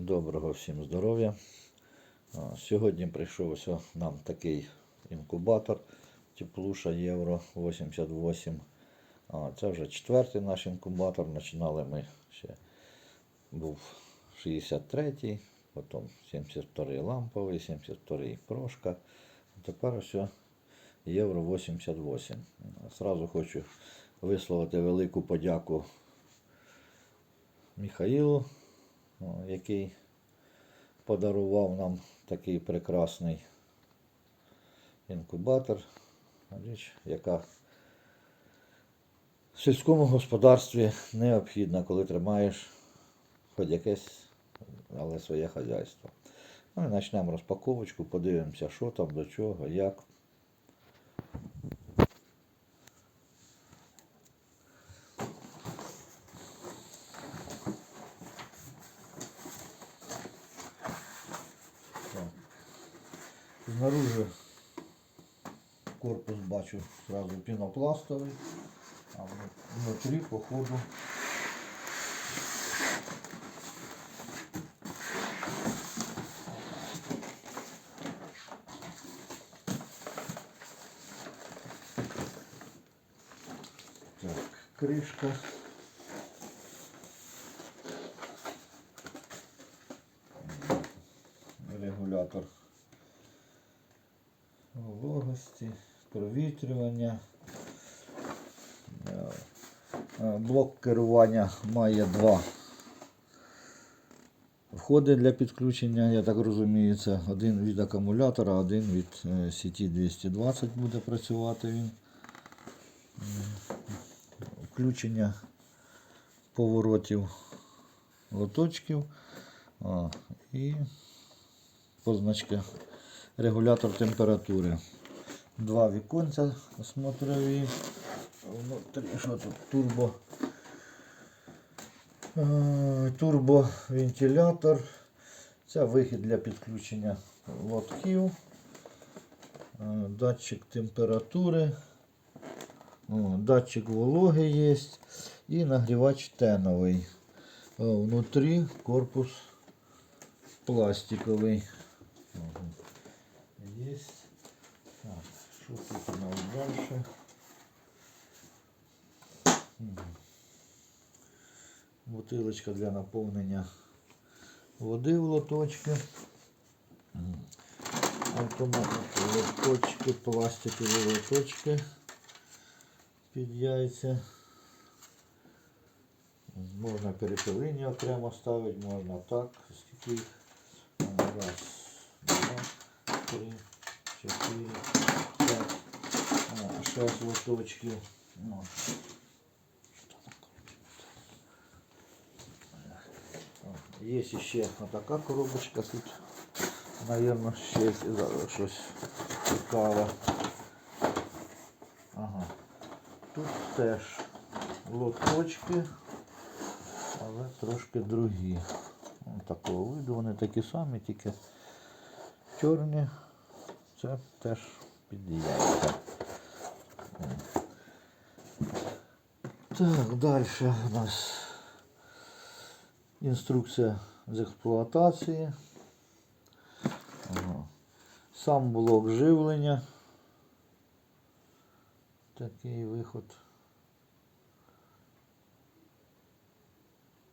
Доброго всім здоров'я. Сьогодні прийшов ось нам такий інкубатор Теплуша Євро 88. Це вже четвертий наш інкубатор. Починали ми ще був 63-й, потім 72-й ламповий, 72-й прошка. Тепер ось Євро 88. Сразу хочу висловити велику подяку Михаїлу, який подарував нам такий прекрасний інкубатор. Річ, яка в сільському господарстві необхідна, коли тримаєш хоч якесь, але своє хазяйство. Ну і почнемо розпаковочку, подивимося, що там, до чого, як. Знаружи корпус бачу сразу пінопластовий, а внутрі, по ходу, так, кришка. Регулятор вологості, провітрювання. Е, е, Блок керування має два входи для підключення, я так розумію, це один від акумулятора, один від е, сіті 220 буде працювати він. Включення поворотів лоточків і позначка регулятор температури. Два віконця смотрові. Внутрі що тут турбо. Е, Турбовентилятор. Це вихід для підключення лотків. Е, Датчик температури. Датчик вологи є. І нагрівач теновий. О, Внутрі корпус пластиковий. Есть. Так, что тут у нас дальше? Мгм. Бутилочка для наповнення води в лоточки. Мгм. Лоточки, пластикові лоточки під яйця. Можна перепилині окремо ставити, можна так. Скільки? Раз, два, три, чотири, п'ять, а, шесть лоточків. Ну. О, Є ще така коробочка тут. Наверно, ще є зараз щось цікаве. Ага. Тут теж лоточки, але трошки другі. Такого виду, вони такі самі, тільки чорні. Це теж під Так, далі у нас інструкція з експлуатації. Ага. Сам блок живлення. Такий виход.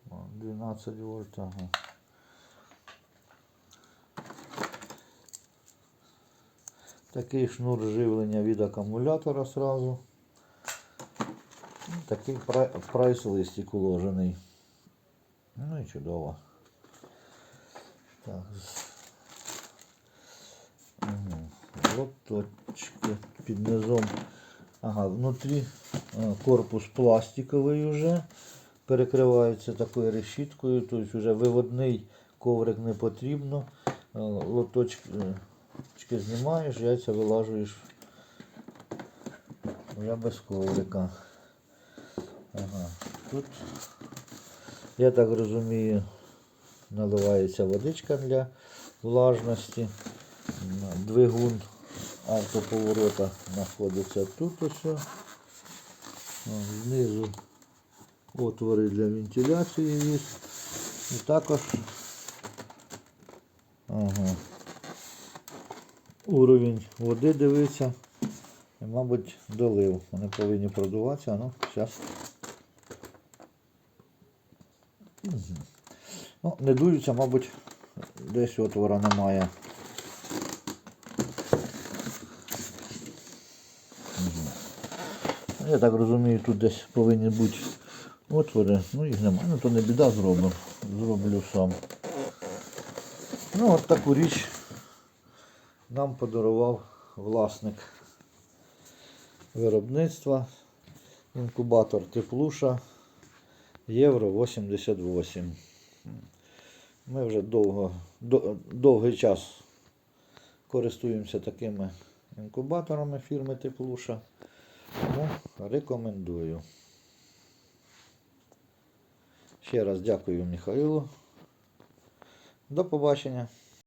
О, 12 вольт, ага. Такий шнур живлення від акумулятора сразу. Такий прайс-листик уложений. Ну і чудово. Так. Лоточки під низом. Ага, внутрі е, корпус пластиковий вже. Перекривається такою решіткою, тобто вже виводний коврик не потрібно. Е, Лоточки е, знімаєш, яйця вилажуєш вже без коврика. Ага. Тут, я так розумію, наливається водичка для влажності. Двигун автоповорота знаходиться тут ось. Знизу отвори для вентиляції є. І також Ага. Уровень води дивиться. І, мабуть, долив. Вони повинні продуватися, ну, зараз. Ну, не дуються, мабуть, десь отвора немає. Я так розумію, тут десь повинні бути отвори. Ну їх немає. Ну то не біда зроблю. Зроблю сам. Ну от таку річ нам подарував власник виробництва. Інкубатор теплуша Євро 88. Ми вже довго, довгий час користуємося такими інкубаторами фірми Теплуша. Тому рекомендую. Ще раз дякую Михайлу. До побачення.